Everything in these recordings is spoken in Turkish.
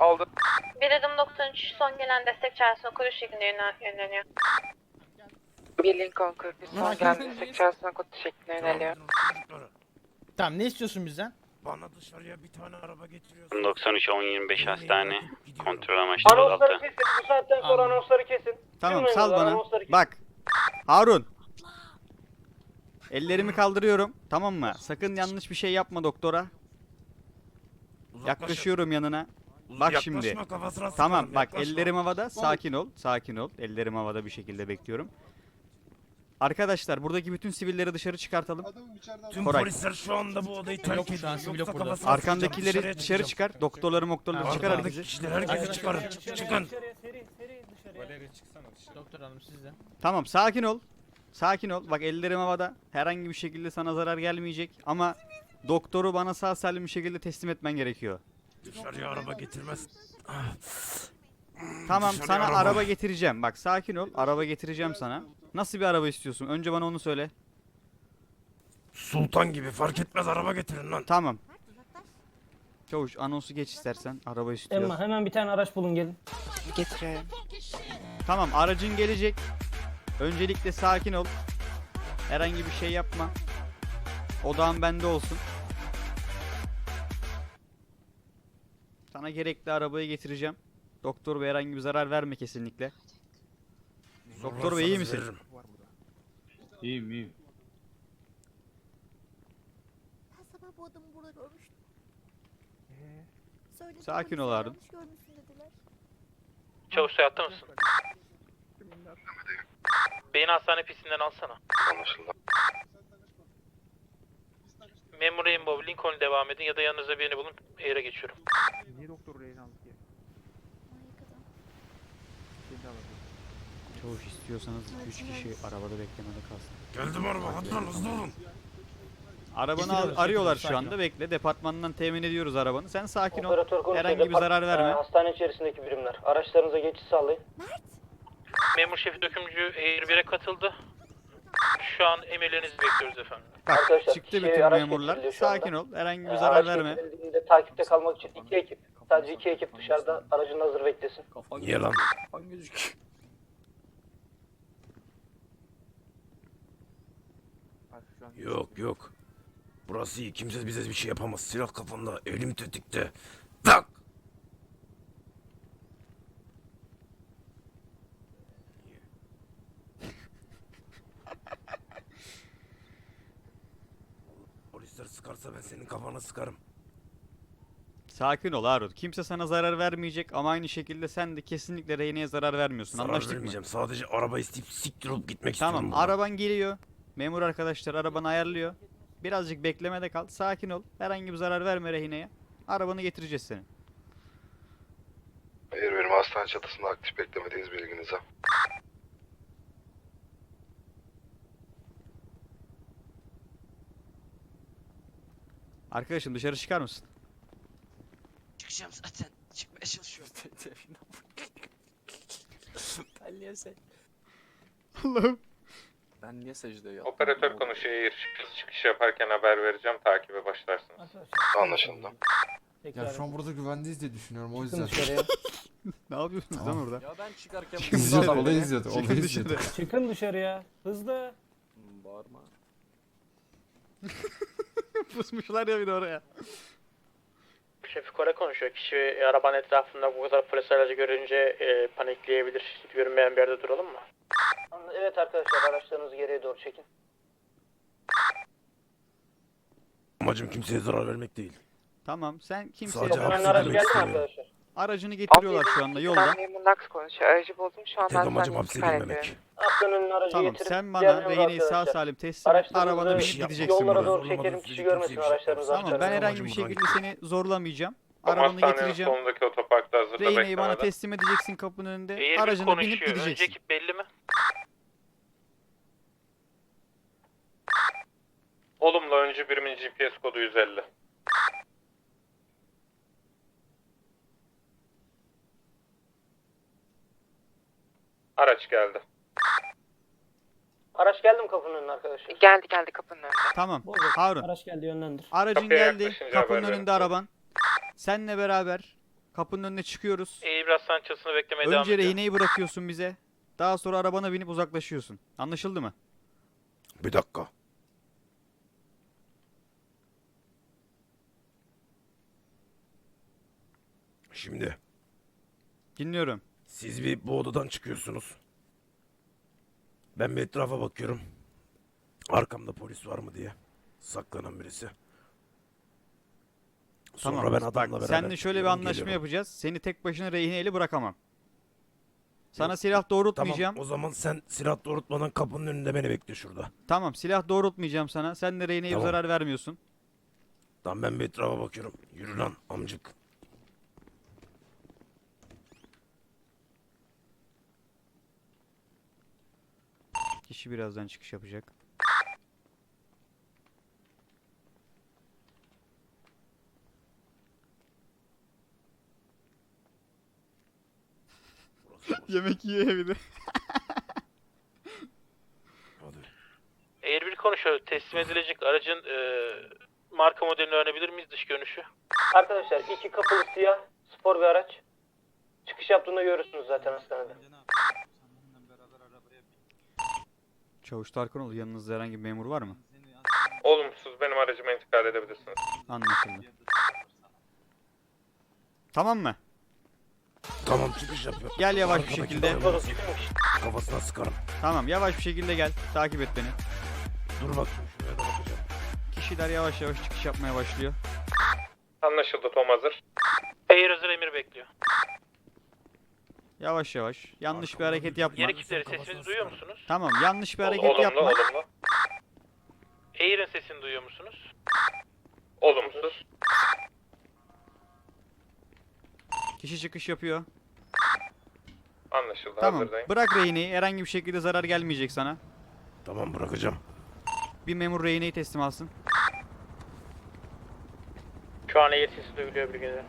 Aldım. Bir adım 93 son gelen destek çağrısına koruş şeklinde yönleniyor. Bir Lincoln 41 son geldi. Destek çağrısına kodu şeklinde yöneliyor. Tamam ne istiyorsun bizden? Bana dışarıya bir tane araba getiriyorsun. 93 1025 hastane kontrol amaçlı Anonsları kesin. Bu saatten sonra Anladım. anonsları kesin. Tamam Tüm sal bana. anonsları kesin. Bak. Harun. Ellerimi kaldırıyorum. Tamam mı? Sakın yanlış bir şey yapma doktora. Yaklaşıyorum yanına. Bak şimdi. Yaklaşma, kafasına Tamam bak yaklaşma. ellerim havada. Sakin ol. Sakin ol. Ellerim havada bir şekilde bekliyorum. Arkadaşlar buradaki bütün sivilleri dışarı çıkartalım. Tüm Koray. polisler şu anda bu odayı terk Yok, şu ediyor. an sivil Yoksa yok burada. kafasına sıkacağım, Arkandakileri dışarı çıkacağım. çıkar. Doktorları moktorları çıkar Arkadaki herkesi. kişileri herkesi çıkarın. Çıkın. Doktor hanım sizde. Tamam sakin ol. Sakin ol. Bak ellerim havada. Herhangi bir şekilde sana zarar gelmeyecek. Ama doktoru bana sağ salim bir şekilde teslim etmen gerekiyor. Dışarıya araba getirmez. Tamam Dışarıya sana araba. araba getireceğim. Bak sakin ol. Araba getireceğim sana. Nasıl bir araba istiyorsun? Önce bana onu söyle. Sultan gibi fark etmez araba getirin lan. Tamam. Çavuş anonsu geç istersen. Araba istiyor. Emma hemen bir tane araç bulun gelin. Getiriyorum. Tamam aracın gelecek. Öncelikle sakin ol. Herhangi bir şey yapma. Odağın bende olsun. Sana gerekli arabayı getireceğim. Doktor bey herhangi bir zarar verme kesinlikle. Doktor bey iyi misin? İyiyim iyiyim. Ben sabah bu adamı burada görmüştüm. Söyledim Sakin ama ol Harun. yanlış görmüşsün dediler. Çavuş hayatta mısın? Beni hastane pistinden alsana. Anlaşıldı. Memur Rainbow Lincoln devam edin ya da yanınıza birini bulun. Air'e geçiyorum. Niye doktor rehin aldık ya? Harikadan. Çavuş istiyorsanız 2-3 kişi arabada beklemede kalsın. Geldim araba hadi lan hızlı olun. Arabanı al- arıyorlar şu anda. Bekle. Departmandan temin ediyoruz arabanı. Sen sakin ol. Operatör konuşuyor. Herhangi bir Depart- zarar verme. Ee, hastane içerisindeki birimler. Araçlarınıza geçiş sağlayın. Memur şefi dökümcü Air 1'e katıldı. Şu an emirlerinizi bekliyoruz efendim. Bak Arkadaşlar, çıktı şey, bütün araç memurlar. şu. Sakin ol. Herhangi bir Ee, zarar araç verme. getirildiğinde takipte kalmak için iki ekip. Sadece iki ekip dışarıda aracın hazır beklesin. Niye lan? Bak şu an Yok yok. Burası iyi. Kimse bize bir şey yapamaz. Silah kafamda. Elim tetikte. Tak. Polisler sıkarsa ben senin kafana sıkarım. Sakin ol Harun. Kimse sana zarar vermeyecek ama aynı şekilde sen de kesinlikle rehineye zarar vermiyorsun. Zarar Anlaştık mı? vermeyeceğim. Sadece araba isteyip siktir olup gitmek Tamam. istiyorum. buradan. Araban geliyor. Memur arkadaşlar arabanı ayarlıyor. Birazcık beklemede kal. Sakin ol. Herhangi bir zarar verme rehineye. Arabanı getireceğiz senin. Hayır benim hastane çatısında aktif beklemedeyiz bilginize. Arkadaşım dışarı çıkar mısın? Çıkacağım zaten. Çıkmaya çalışıyorum. ben niye sen? Allah'ım. Ben niye secde ya? Operatör konuşuyor. Çıkış yaparken haber vereceğim. Takibe başlarsınız. Anlaşıldı. Ya şu an burada güvendeyiz diye düşünüyorum o çıkın dışarıya. Ne yapıyorsunuz lan orada? Ya ben çıkarken Çıkın bundan dışarı. olayı izliyordu Çıkın olayı dışarı. izliyordu. Çıkın dışarıya. Hızlı. Hmm, Bağırma. Pusmuşlar ya bir de oraya. Şefi Kore konuşuyor. Kişi arabanın etrafında bu kadar polis aracı görünce e, panikleyebilir. Görünmeyen bir yerde duralım mı? Evet arkadaşlar araçlarınızı geriye doğru çekin. Amacım kimseye zarar vermek değil. Tamam sen kimseye Sadece Kapının hapse aracı girmek geldi mi istemiyorum. arkadaşlar? Aracını getiriyorlar şu anda yolda. Ben memur Lux konuşuyor. Aracı buldum. Şu anda Tek amacım hapse girmemek. aracı Tamam sen bana rehineyi sağ salim teslim et. Arabana binip gideceksin Yollara buradan. doğru sizi kişi görmesin araçlarınızı. Tamam ben herhangi bir şekilde seni zorlamayacağım. Arabanı getireceğim. solundaki otoparkta hazırda Rehineyi bana teslim edeceksin kapının önünde. Aracına binip gideceksin. ekip belli mi? Olumlu öncü birimin GPS kodu 150. Araç geldi. Araç geldi mi kapının önüne arkadaşlar? Geldi geldi kapının önünde. Tamam. Bozuk. Harun. Araç geldi yönlendir. Aracın Kapıya geldi. yaklaşınca Kapının haber verin. önünde araban. Seninle beraber Kapının önüne çıkıyoruz. Eğil biraz Sanchez'ını beklemeye devam Önce ediyor. rehineyi bırakıyorsun bize. Daha sonra arabana binip uzaklaşıyorsun. Anlaşıldı mı? Bir dakika. Şimdi Dinliyorum. Siz bir bu odadan çıkıyorsunuz. Ben bir etrafa bakıyorum. Arkamda polis var mı diye. Saklanan birisi. Sonra tamam. ben adamla beraber seninle şöyle bir anlaşma geliyorum. yapacağız. Seni tek başına rehineyle bırakamam. Sana Yok, silah doğrultmayacağım. Tamam o zaman sen silah doğrultmadan kapının önünde beni bekle şurada. Tamam, silah doğrultmayacağım sana. Sen de rehineye Tamam. zarar vermiyorsun. Tamam ben bir etrafa bakıyorum. Yürü lan amcık. Kişi birazdan çıkış yapacak. Yemek yiyor bir de. Hadi. Eğer bir konuşuyor. Teslim edilecek aracın e, marka modelini öğrenebilir miyiz dış görünüşü? Arkadaşlar iki kapılı siyah spor bir araç. Çıkış yaptığında görürsünüz zaten hastanede. Çavuş Tarkanoğlu yanınızda herhangi bir memur var mı? Olumsuz benim aracıma intikal edebilirsiniz. Anlaşıldı. Tamam mı? Tamam çıkış yapıyor. Gel yavaş bir Arkadaki şekilde. adamı Burası çıkmış. Kafasına sıkarım. Tamam yavaş bir şekilde gel. Takip et beni. Dur bakayım şuraya da bakacağım. Kişiler yavaş yavaş çıkış yapmaya başlıyor. Anlaşıldı Tom hazır. Eğer hazır emir bekliyor. Yavaş yavaş. Yanlış bir hareket yapma. Yer ekipleri sesimizi duyuyor musunuz? Tamam yanlış bir hareket olumlu yapma. olumlu. Eğer'in sesini duyuyor musunuz? Olumsuz. Kişi çıkış yapıyor. Anlaşıldı Tamam. hazırdayım. Bırak rehineyi. Herhangi bir şekilde zarar gelmeyecek sana. Tamam bırakacağım. Bir memur rehineyi teslim alsın. Şu an eğer sesi duyuluyor bilgiler.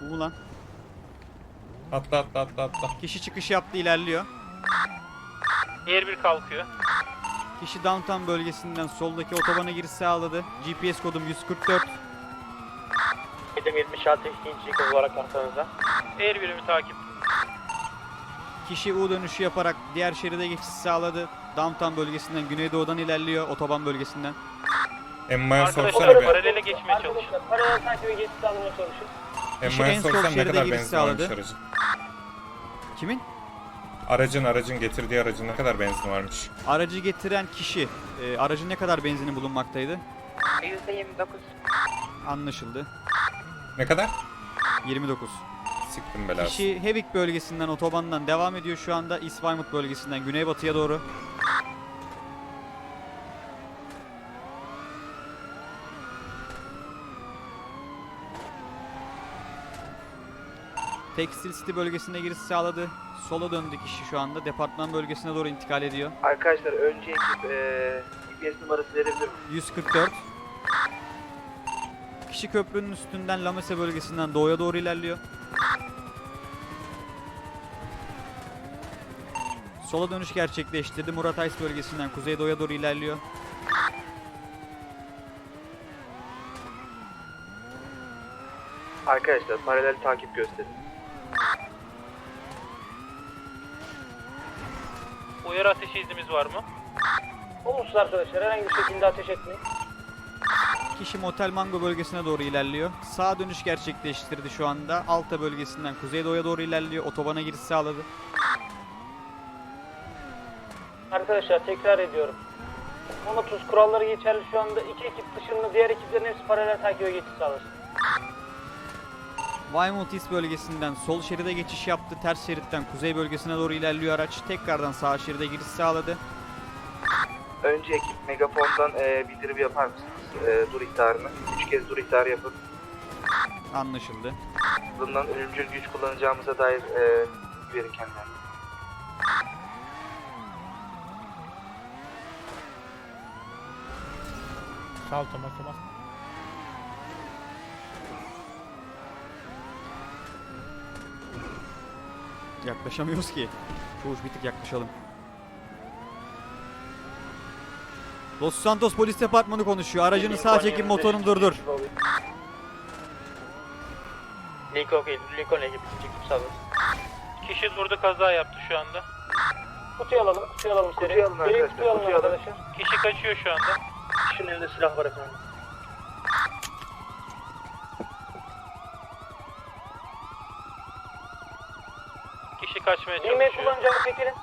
Bu mu lan? Atla atla atla atla. Kişi çıkış yaptı ilerliyor. Eğer bir kalkıyor. Kişi downtown bölgesinden soldaki otobana giriş sağladı. GPS kodum 144. Edim 76 ikinci kız olarak arkanızda. Eğer birimi takip. Kişi U dönüşü yaparak diğer şeride geçiş sağladı. Downtown bölgesinden güneydoğudan ilerliyor otoban bölgesinden. Emma'ya sorsana Arkadaşlar bir. paralele geçmeye çalışın. Paralel takibe geçiş sağlamaya çalışın. Kişi en Emma'ya sol sorsan ne şeride kadar giriş benzin varmış sağladı. Kimin? Aracın aracın getirdiği aracın ne kadar benzin varmış. Aracı getiren kişi. E, aracın ne kadar benzini bulunmaktaydı? %29. Anlaşıldı. Ne kadar? 29. Siktim belası. Kişi Hevik bölgesinden otobandan devam ediyor şu anda. Weymouth bölgesinden güneybatıya doğru. Tekstil City bölgesine giriş sağladı. Sola döndü kişi şu anda. Departman bölgesine doğru intikal ediyor. Arkadaşlar önce ekip GPS numarası verebilir mi? 144. Kişi köprünün üstünden Lamese bölgesinden doğuya doğru ilerliyor. Sola dönüş gerçekleştirdi. Murat Ays bölgesinden kuzeydoğuya doğru ilerliyor. Arkadaşlar paralel takip gösterin. Uyarı ateşi iznimiz var mı? Olumsuz arkadaşlar herhangi bir şekilde ateş etmeyin. Kişi Motel Mango bölgesine doğru ilerliyor. Sağ dönüş gerçekleştirdi şu anda. Alta bölgesinden kuzeydoğuya doğru ilerliyor. Otobana giriş sağladı. Arkadaşlar tekrar ediyorum. 30 kuralları geçerli şu anda. iki ekip dışında diğer ekiplerin hepsi paralel takibe geçiş sağlasın. Weymouth East bölgesinden sol şeride geçiş yaptı. Ters şeritten kuzey bölgesine doğru ilerliyor araç. Tekrardan sağ şeride giriş sağladı. Önce ekip megafondan e, bildirim yapar mısınız? E, dur ihtarını. Üç kez dur ihtarı yapın. Anlaşıldı. Bundan ölümcül güç kullanacağımıza dair e, verin kendilerine. Sağ ol Thomas Yaklaşamıyoruz ki. Çavuş bir tık yaklaşalım. Los Santos Polis Departmanı konuşuyor. Aracını sağ çekin motorunu durdur. Lincoln, Lincoln ekibi çekip sağladı. Kişi durdu kaza yaptı şu anda. Kutuyu alalım, kutuyu alalım seri. Kutuyu alın arkadaşlar, kutuyu alın kutuyu alın. arkadaşlar. Kişi kaçıyor şu anda. Kişinin elinde silah var efendim. Kaçmaya Nimet kullanacağını çekilin.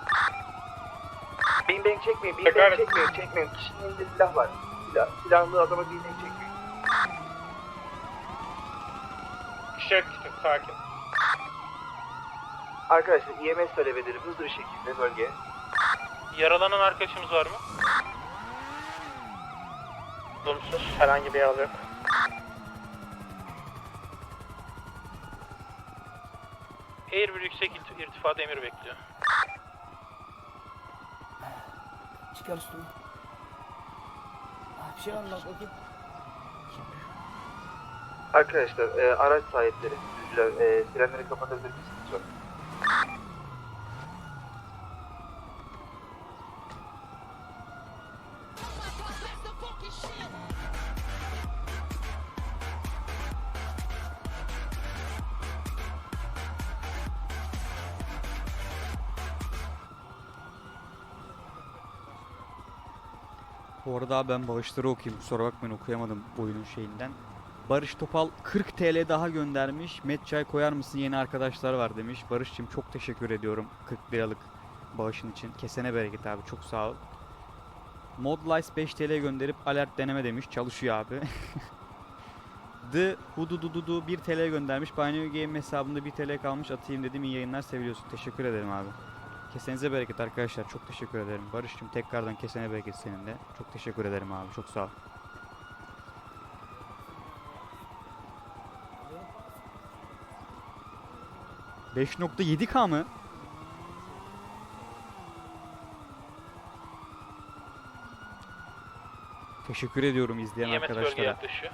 Beam bang çekmeyin. Beam Tekrar bang et. çekmeyin. Çekmeyin. Kişinin elinde silah var. Silah, silahlı adama beam bang çekmeyin. Kişi sakin. Arkadaşlar EMS talep edelim hızlı bir şekilde bölgeye. Yaralanan arkadaşımız var mı? Olumsuz. Herhangi bir yaralı yok. Bir yüksek irti- irtifada emir bekliyor. Çıkar üstüne. Bir şey anlat bakayım. Arkadaşlar e, araç sahipleri sürücüler e, sirenleri kapatabilir misiniz lütfen? Bu arada ben bağışları okuyayım. Kusura bakmayın okuyamadım oyunun şeyinden. Barış Topal 40 TL daha göndermiş. Met çay koyar mısın yeni arkadaşlar var demiş. Barış'cığım çok teşekkür ediyorum 40 liralık bağışın için. Kesene bereket abi çok sağ ol. Modlice 5 TL gönderip alert deneme demiş. Çalışıyor abi. The Hududududu 1 TL göndermiş. Binary Game hesabımda 1 TL kalmış. Atayım dedim. İyi yayınlar seviyorsun. Teşekkür ederim abi. Kesenize bereket arkadaşlar. Çok teşekkür ederim. Barış'cığım tekrardan kesene bereket senin de. Çok teşekkür ederim abi. Çok sağ ol. ...5.7K mı? Teşekkür ediyorum izleyen Yemet bölgeye arkadaşlara.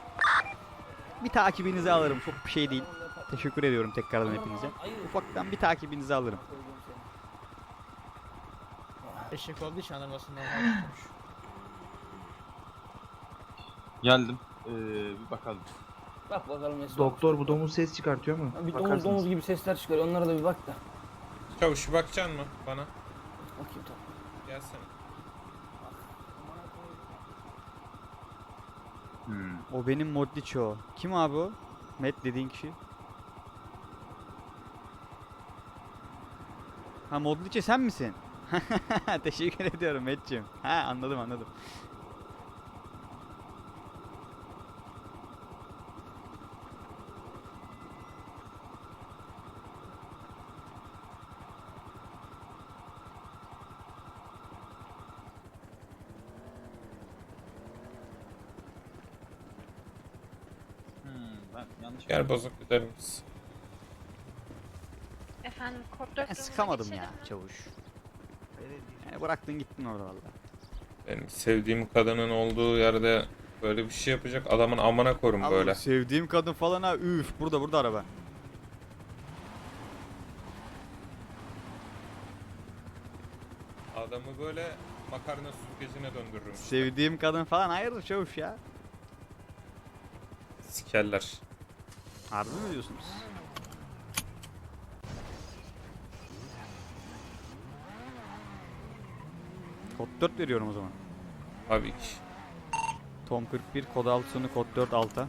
Bir takibinizi alırım. Çok bir şey değil. Teşekkür ediyorum tekrardan hepinize. Ufaktan bir takibinizi alırım. Eşek olduğu için anlamasın Geldim. Ee, bir bakalım. Bak bakalım nasıl. Doktor bu domuz ses çıkartıyor mu? Bir domuz domuz gibi sesler çıkarıyor. Onlara da bir bak da. Çavuş bakacaksın mı bana? Bakayım tamam. Gelsene. Hmm. O benim Modliço. Kim abi o? Matt dediğin kişi. Ha Modliço sen misin? Teşekkür ediyorum Matt'cim. Ha anladım anladım. Hmm, ben yanlış Gel bozuk gidelim biz. Efendim kod 4 Ben durumuna sıkamadım ya çavuş. Bıraktın gittin orada valla. Benim sevdiğim kadının olduğu yerde böyle bir şey yapacak adamın amına korum Allah, böyle. Sevdiğim kadın falan ha üf burada burada araba. Adamı böyle makarna süzgecine döndürürüm. Sevdiğim kadın falan hayırdır çavuş ya. Sikerler. Harbi mi diyorsunuz? Kod 4 veriyorum o zaman. Tabii ki. Tom 41 kod 6 sonu kod 4 alta.